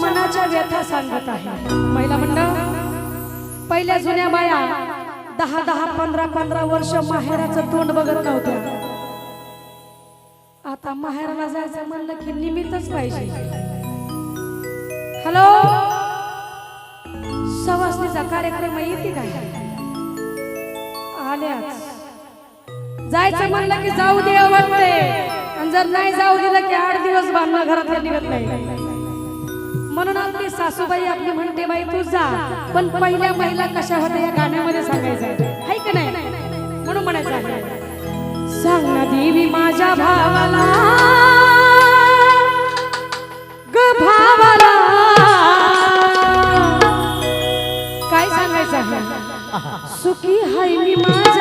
मनाच्या व्यथा सांगत आहे. महिला मंडळ पहिल्या जुन्या बाया दहा दहा पंधरा पंधरा वर्ष माहेराचं तोंड बघत नव्हत्या. आता माहेराला जायचं म्हणलं की निमित्तच पाहिजे. हॅलो? सवासणीचा कार्यक्रम येते काय? आल्या जायचं म्हणलं की जाऊ दे वाटते आणि जर नाही जाऊ दिलं की आठ दिवस बांधणं घरात निघत नाही. म्हणून आपली सासूबाई आपली म्हणते बाई तू जा. पण पहिल्या महिला कशा होत्या या गाण्यामध्ये सांगायचं का नाही? म्हणून म्हणायचं सांग ना देवी माझ्या भावाला ग भावाला. काय सांगायचं आहे? सुखी हाय मी माझा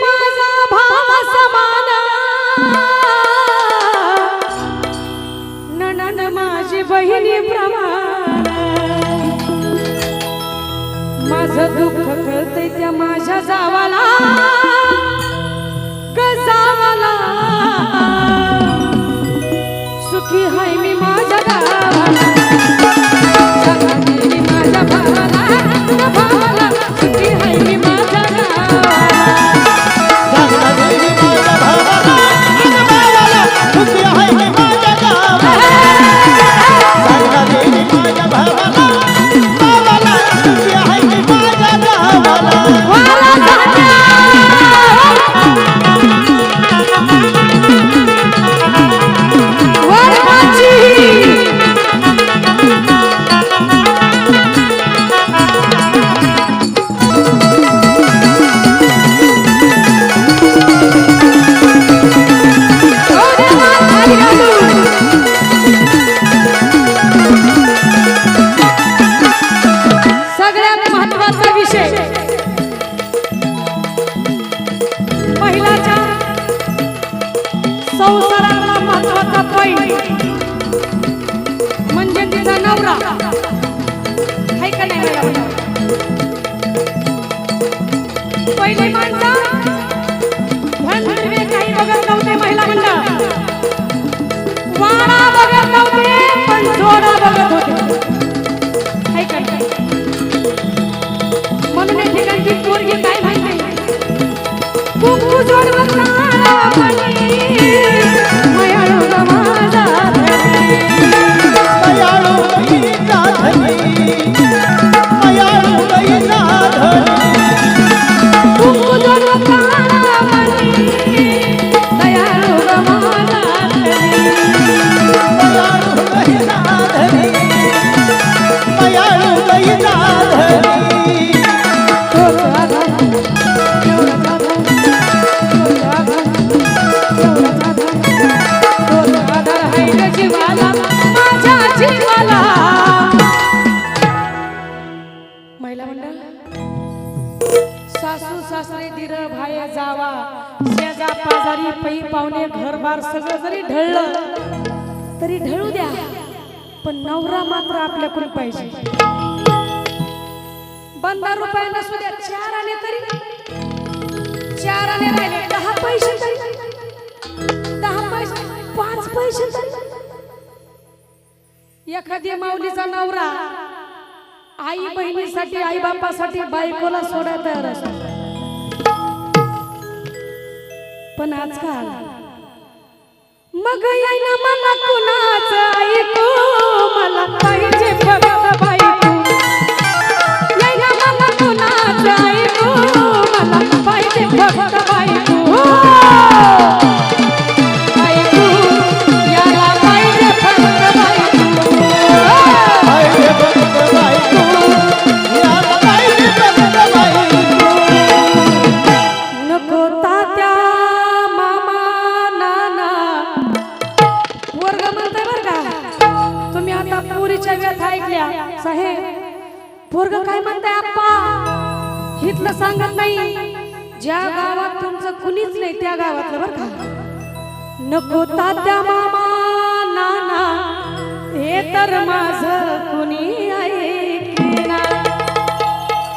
माझा भावा माझी बहिणी प्रमाण. माझं दुःख कळतंय त्या माझ्या जावाला. गजावाला. नवरा हाय का नाही पहिली मान पण नवरा मात्र आपल्याकडून पाहिजे. पंधरा रुपये नसू द्या चार आले तरी. चार आले राहिले दहा पैसे दहा पैसे पाच पैसे एखाद्या एखादी माऊलीचा नवरा आई बहिणीसाठी आई बापासाठी बायकोला सोडा तयार असतो. पण आजकाल मग येईन मला कुणाचं ऐकू? मला पाहिजे बघा. सांगत नाही. ज्या गावात तुमचं कुणीच नाही त्या गावातलं बरं का? नको तात्या मामा नाना हे तर माझं कुणी ऐकेना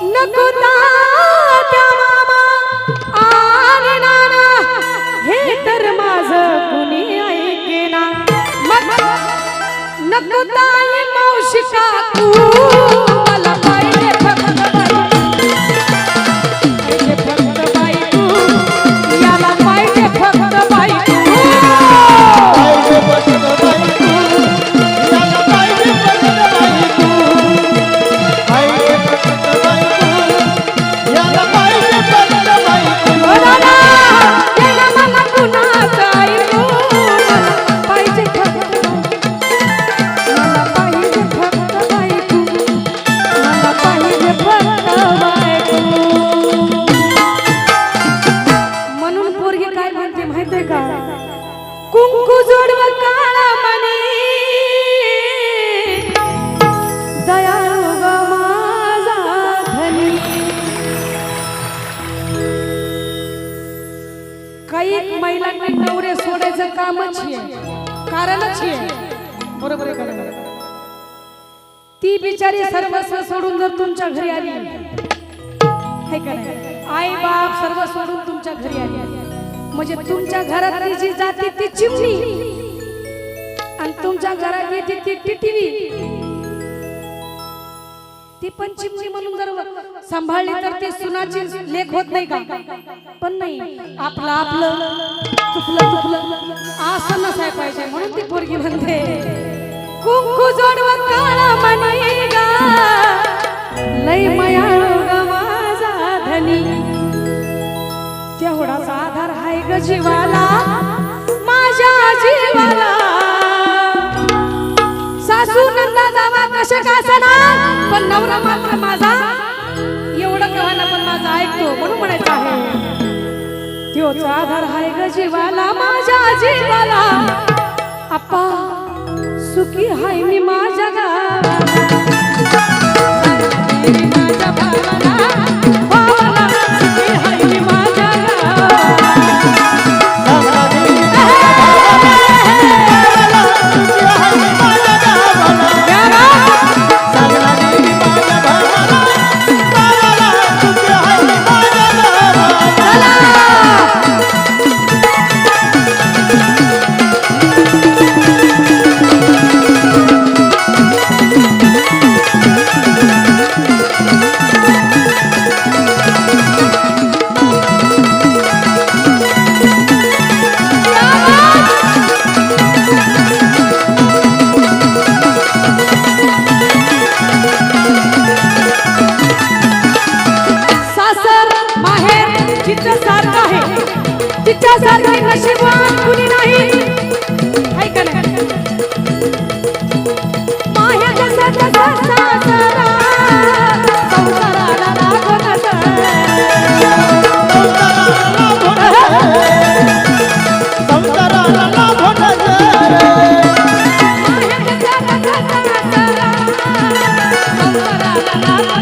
नको तात्या मामा आले नाना हे तर माझं कुणी ऐके ना नको ताई मावशी काकू. अशी बरोबर ती बिचारी सर्वस्व सोडून जर तुमच्या घरी आली. आई बाप सर्व सोडून तुमच्या घरी आली. म्हणजे तुमच्या घरातली जी जाते ती चिमणी. आणि तुमच्या घरात येते ती टिटिवी. ती पण चिमणी म्हणून जर सांभाळली तर ती सुनाची लेख होत नाही का? पण नाही. आपलं आपलं. चुकलं चुकलं. जोडवत काळा मनी गा लय मयाळ माझा धनी. तेवढाच आधार हाय ग जीवाला माझ्या जीवाला. सासू नंदा जावा कशा का पण नवरा मात्र माझा. एवढं कळालं पण माझा ऐकतो म्हणून म्हणायचं आहे. त्योचा आधार हाय ग जीवाला माझ्या जीवाला. अप्पा सुखी हाय मी माझ्या गावा माझ्या भावाला आहे तिच्या सारखे नशिबान कुणी नाही. आहे का नाही माहेर जसं तसं सासरा संसाराला लागून माहेर जसं तसं सासरा संसाराला लागून